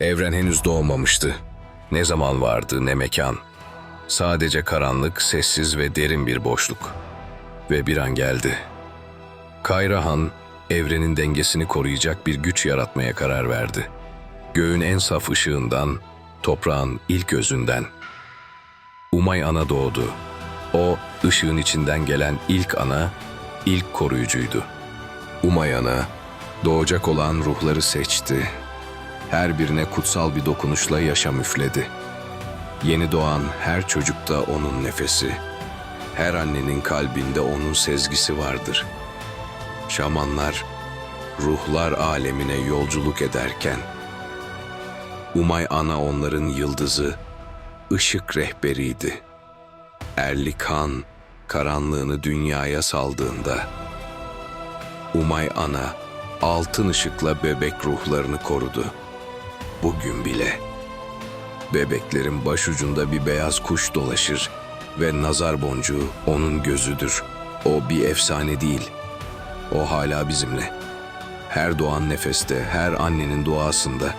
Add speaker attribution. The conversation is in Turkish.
Speaker 1: Evren henüz doğmamıştı. Ne zaman vardı ne mekan. Sadece karanlık, sessiz ve derin bir boşluk. Ve bir an geldi. Kayra Han, evrenin dengesini koruyacak bir güç yaratmaya karar verdi. Göğün en saf ışığından, toprağın ilk özünden. Umay Ana doğdu. O, ışığın içinden gelen ilk ana, ilk koruyucuydu. Umay Ana, doğacak olan ruhları seçti. Her birine kutsal bir dokunuşla yaşam üfledi. Yeni doğan her çocukta onun nefesi, her annenin kalbinde onun sezgisi vardır. Şamanlar, ruhlar alemine yolculuk ederken, Umay Ana onların yıldızı, ışık rehberiydi. Erlikan, karanlığını dünyaya saldığında, Umay Ana, altın ışıkla bebek ruhlarını korudu. Bugün bile. Bebeklerin başucunda bir beyaz kuş dolaşır ve nazar boncuğu onun gözüdür. O bir efsane değil. O hala bizimle. Her doğan nefeste, her annenin duasında